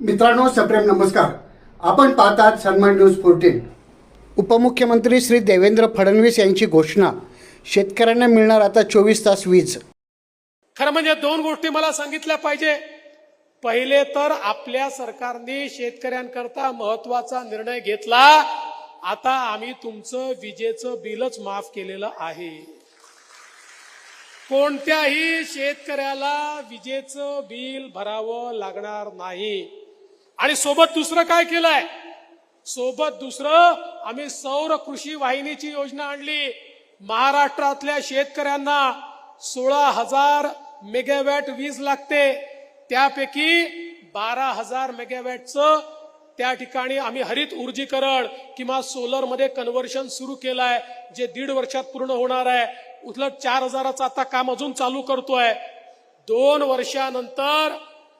मित्रांनो सप्रेम नमस्कार. आपण पाहतात सन्मान न्यूज फोर्टीन उपमुख्यमंत्री श्री देवेंद्र फडणवीस यांची घोषणा. शेतकऱ्यांना मिळणार आता चोवीस तास वीज. खरं म्हणजे दोन गोष्टी मला सांगितल्या पाहिजे. पहिले तर आपल्या सरकारने शेतकऱ्यांकरता महत्त्वाचा निर्णय घेतला. आता आम्ही तुमचं विजेचं बिलच माफ केलेलं आहे. कोणत्याही शेतकऱ्याला विजेचं बिल भरावं लागणार नाही. आणि सोबत दुसरं काय केलंय? सोबत दुसरं आम्ही सौर कृषी वाहिनीची योजना आणली. महाराष्ट्रातल्या शेतकऱ्यांना सोळा हजार मेगावॅट वीज लागते. त्यापैकी बारा हजार मेगावॅटचं त्या ठिकाणी आम्ही हरित ऊर्जीकरण किंवा सोलरमध्ये कन्वर्शन कन्व्हर्शन सुरू केलं आहे जे दीड वर्षात पूर्ण होणार आहे. उलट चार हजाराचं आता काम अजून चालू करतोय. दोन वर्षानंतर